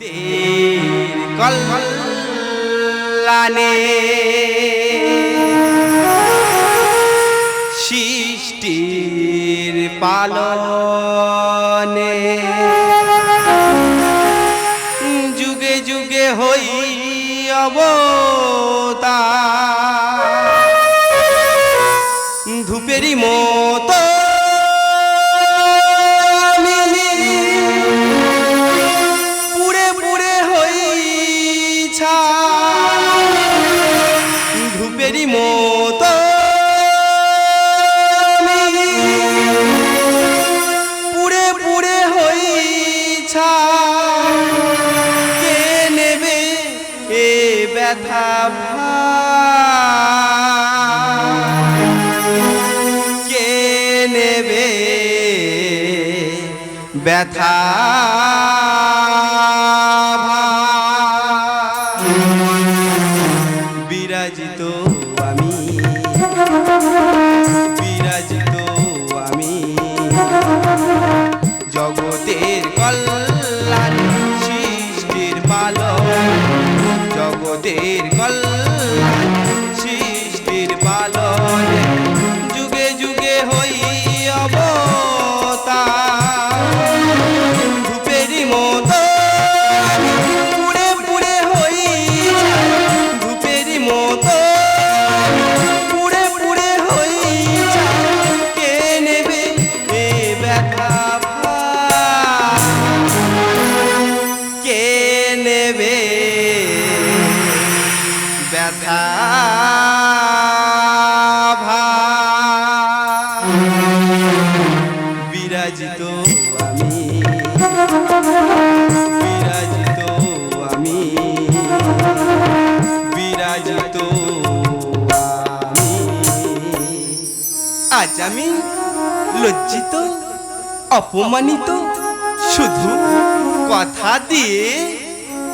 জগতের কল্যাণে সৃষ্টির পালনে যুগে যুগে হই অবতার ব্যথা আমি লজ্জিত অপমানিত শুধু কথা দিয়ে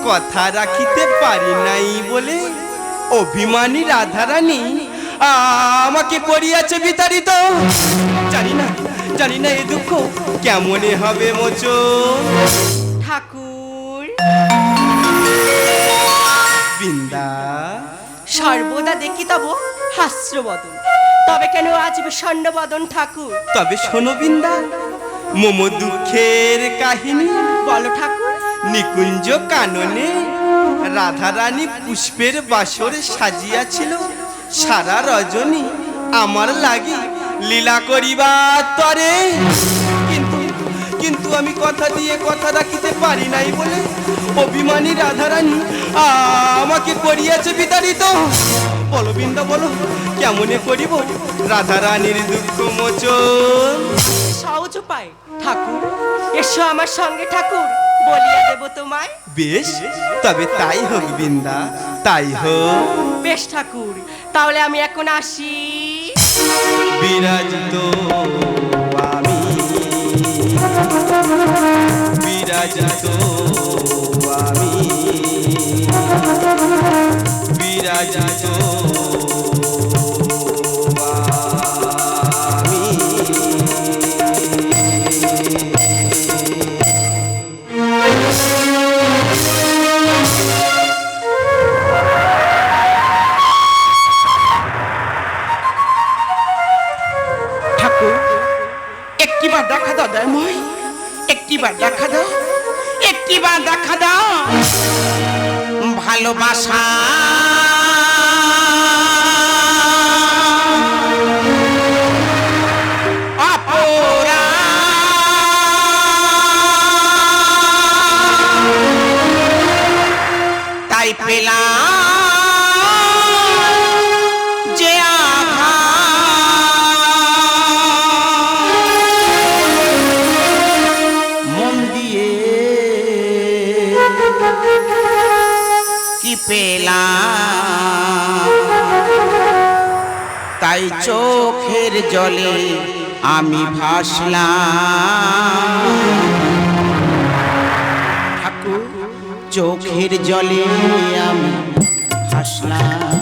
কথা রাখিতে পারি নাই বলে অভিমানী রাধারানী আমাকে করিয়াছে বিতাড়িত। জানি না জানি না এ দুঃখ কেমনে হবে মোচো। ঠাকুর। বৃন্দা। সর্বদা দেখি তব হাস্যবদন তবে কেন আজ বিষণ্ণ ঠাকুর? তবে শোনো বৃন্দা, মোম দুঃখের কাহিনী বলো ঠাকুর। নিকুঞ্জ কাননে রাধারানী পুষ্পের বাসরে সাজিয়াছিল। সারা রজনী আমার লাগি লীলা করিবার তরে। কিন্তু কিন্তু আমি কথা দিয়ে কথা রাখিতে পারি নাই বলে অভিমানী রাধারানী আমাকে করিয়াছে বিতাড়িত। বলো বৃন্দা বলো কেমনে করিব? রাধারানীর দুঃখ মোচন। সহজ উপায়। ঠাকুর এসো আমার সঙ্গে ঠাকুর বলিয়া দেব তোমায়। বেশ তবে তাই হোক বৃন্দা তাই হোক। বেশ ঠাকুর তাহলে আমি এখন আসি। বিরাজিত আমি। বিরাজিত আমি। বিরাজিত পেলাম যে। মন দিয়ে তাই চোখের জলে আমি ভাসলাম চোখের জলে আমি হাসলাম।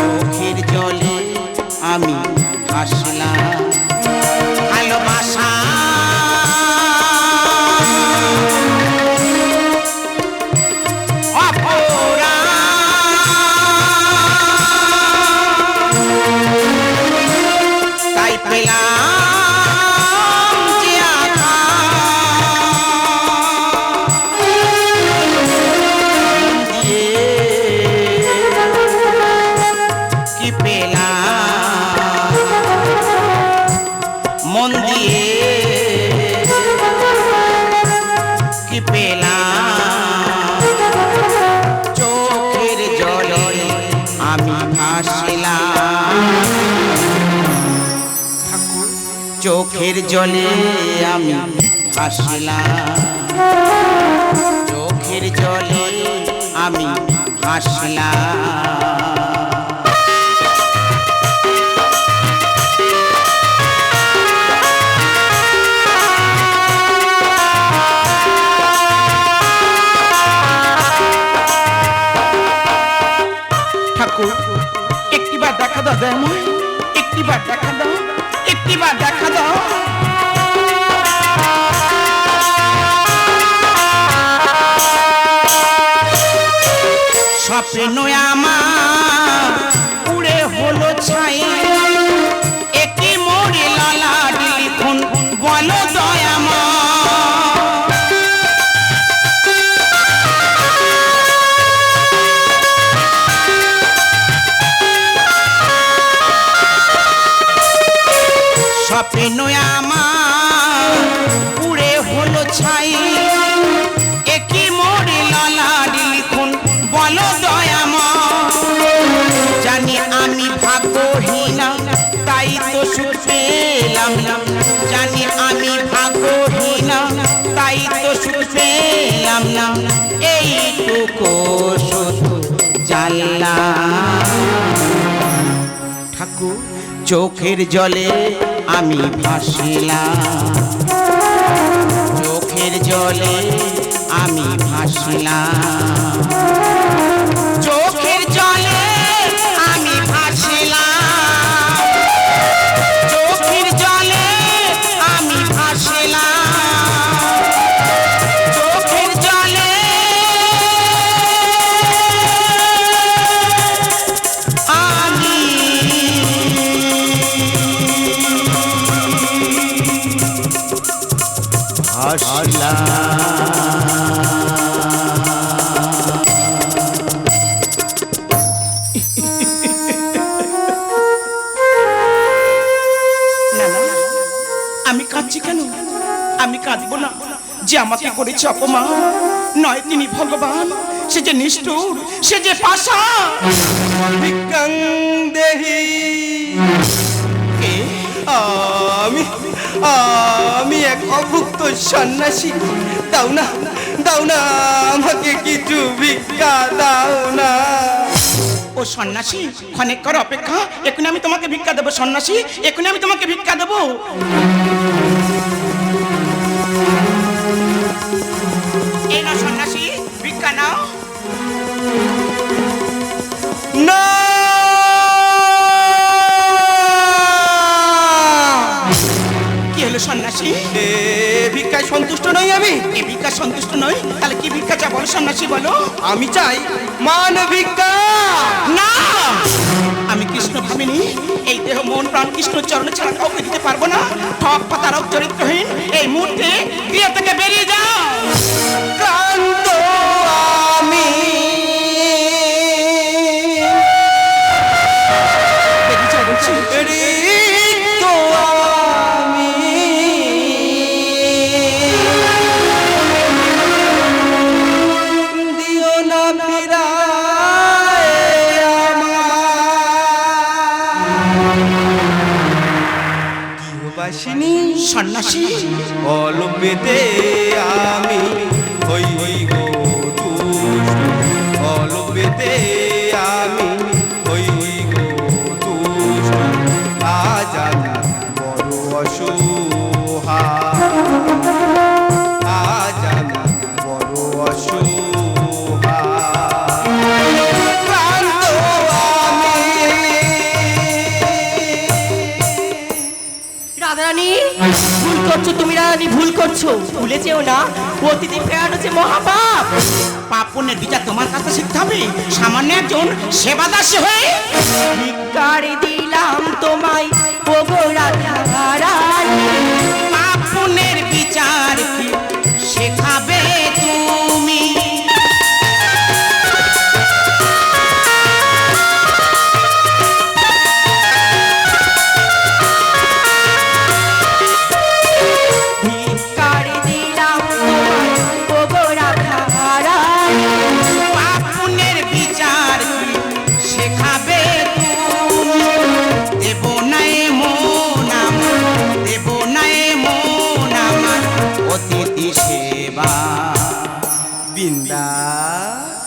চোখের জলে আমি হাসলাম। Yeah. চোখের জলে আমি ভাসিলাম চোখের জলে আমি ভাসিলাম ঠাকুর, একটিবার দেখা দাও দয়াময় একটিবার দেখা দাও। একটিবার দেখা দাও স্বপ্ন আমার উড়ে হলো ছাই। একটি মোড়ে লালা লিখুন বলো ঠাকুর চোখের জলে আমি ভাসিলাম। চোখের জলে আমি ভাসিলাম। যে আমাকে করেছে অপমান, নয় তিনি ভগবান, সে যে নিষ্ঠুর, সে যে পাশা দেহি আমি আমি এক অভুক্ত সন্ন্যাসী। দাও না দাও না আমাকে কিছু ভিক্ষা, দাও না। ও সন্ন্যাসী, ক্ষণেক কর অপেক্ষা। এখনই আমি তোমাকে ভিক্ষা দেবো, সন্ন্যাসী এখনই আমি তোমাকে ভিক্ষা দেবো। আমি চাই মানবিকা না আমি কৃষ্ণ ভাবিনি এই দেহ মন প্রাণ কৃষ্ণ চরণে ছাড়া কাউকে দিতে পারব না। ঠক পাতারক চরিত্রহীন, এই মুহূর্তে ক্রিয়া থেকে বেরিয়ে যাও। গৃহবাসিনী সন্ন্যাসী আমি হই হই গো অলপেতে করছ তুমি রানী ভুল করছ। ভুলে যেও না অতিথি ফেরানো যে মহাপাপ। পাপ পুণ্যের বিচার তোমার কাছে শিখতে হবে। সামান্য একজন সেবাদাসী হয়ে ভিক্ষারি দিলাম তোমায় ওগো রাধা রানী পাপ পুণ্যের বিচার কি?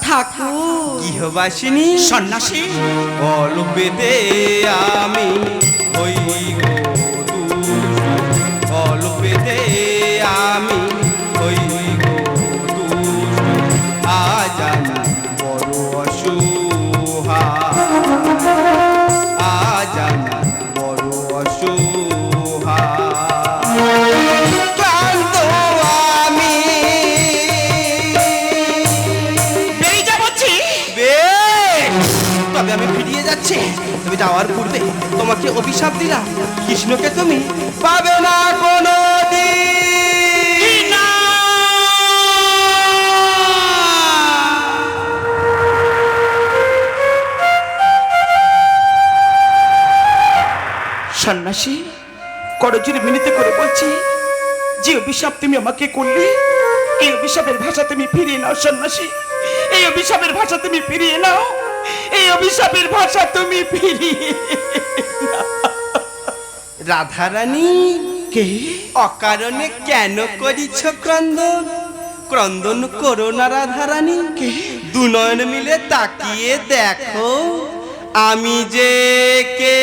ঠাকুর গৃহবাসিনী সন্ন্যাসী অল্পেতে আমি হই গো। তবে আমি ফিরিয়ে যাচ্ছি? তুমি যাওয়ার পূর্বে তোমাকে অভিশাপ দিলাম। কৃষ্ণকে তুমি পাবে না কোনো। সন্ন্যাসী করজুরি মিনিতে করে বলছি যে অভিশাপ তুমি আমাকে করলে এই অভিশাপের ভাষা তুমি ফিরিয়ে নাও সন্ন্যাসী। এই অভিশাপের ভাষা তুমি ফিরিয়ে নাও। এই অভিশাপের ভাষা তুমি ফিরিয়ে রাধারানী কে? অকারণে কেন করিছ ক্রন্দন? ক্রন্দন করো না রাধারানী। কে? দুনয়ন মিলে তাকিয়ে দেখো। আমি যে কে?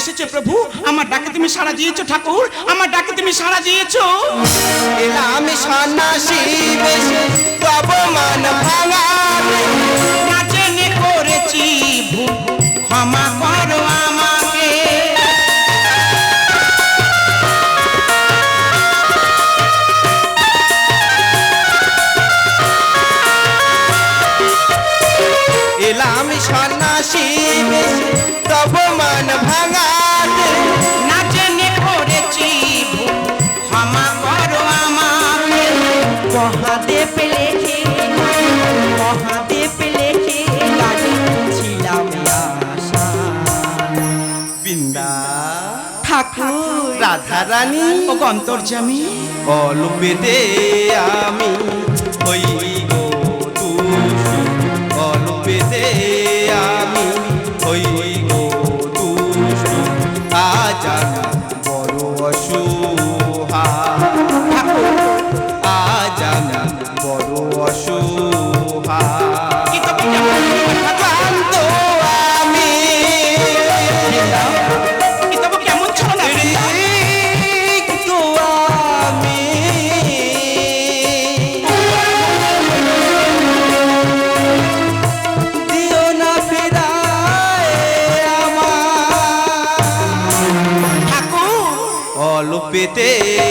এসেছ প্রভু আমার ডাকে তুমি সাড়া দিয়েছ ঠাকুর আমার ডাকে তুমি সাড়া দিয়েছ। এলাম সন্ন্যাসী বেশে তব মান ভাঙা না জেনে করেছি ক্ষমা রাধারানী ও গন্তর্জামি দে আমি হই পেতে